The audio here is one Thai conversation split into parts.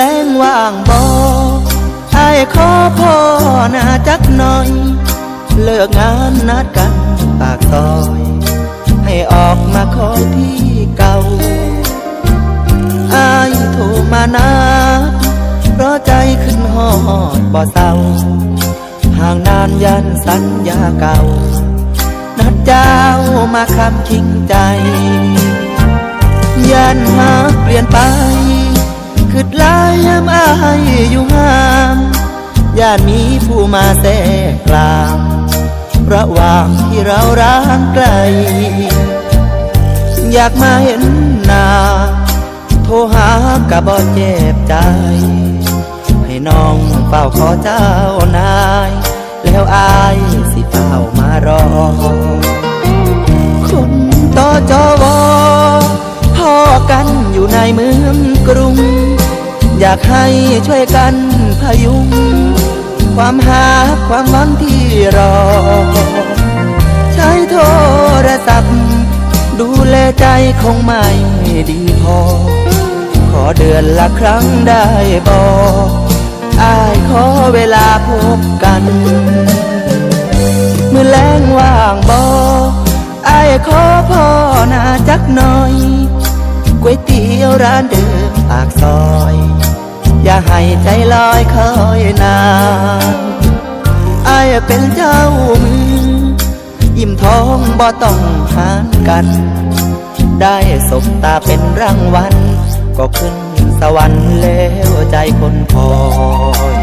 แรงว่างบ่ไอ้ายขอพ่อหน้าจักหน่อย เลิกงานนัดกันปากซอย ให้ออกมาคอยที่เก่าอายโทรมานัดเพราะใจขึ้นหอดบ่เศร้าห่างนานยันสัญญาเก่า นัดเจ้ามาคำคิงใจ ยันหาเปลี่ยนไป ย่านมีผู้มาแทรกกลางระหว่างที่เราร้างไกล อยากมาเห็นหน้าโทรหากะบ่เจ็บใจ ให้น้องเฝ้าขอเจ้านาย แล้วอายสิเฝ้ามารอ คนต่อจอวอพ่อกันอยู่ในเมืองกรุง อยากให้ช่วยกันพยุง ความหาความหวังที่รอ ใช้โทรศัพท์ ดูแลใจคงไม่ดีพอ ขอเดือนละครั้งได้บอกอายขอเวลาพบกัน เมื่อแรงว่างบอไอ้ายขอพ่อหนาจักหน่อยก๋วยเตี๋ยวร้านเดิมปากซอย อย่าให้ใจลอยคอยนานไอ้ายเป็นเจ้ามืออิ่มท้องบ่ต้องหานกัน ได้สบตาเป็นรางวัล ก็ขึ้นสวรรค์แล้วใจคนคอย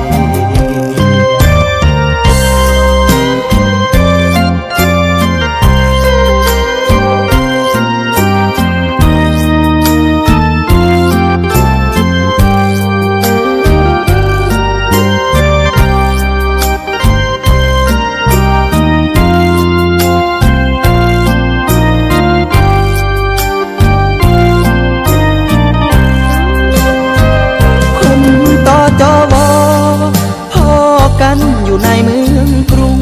อยู่ในเมืองกรุง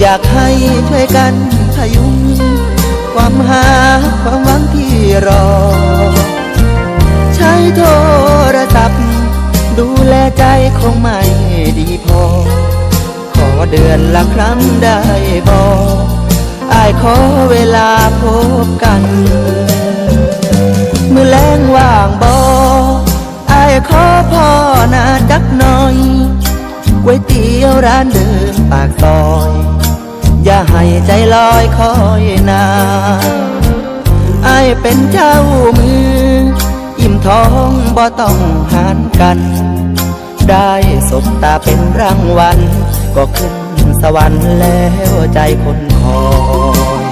อยากให้ช่วยกันพยุง ความหาความหวังที่รอ ใช้โทรศัพท์ ดูแลใจคงไม่ดีพอ ขอเดือนละครั้งได้บอกอายขอเวลาพบกันมือแรงว่างบอไอ้ายขอพ่อ ก๋วยเตี๋ยวร้านเดิมปากซอย อย่าให้ใจลอยคอยนานไอ้ายเป็นเจ้ามือ อิ่มท้องบ่ต้องหารกัน ได้สบตาเป็นรางวัล ก็ขึ้นสวรรค์แล้วใจคนคอย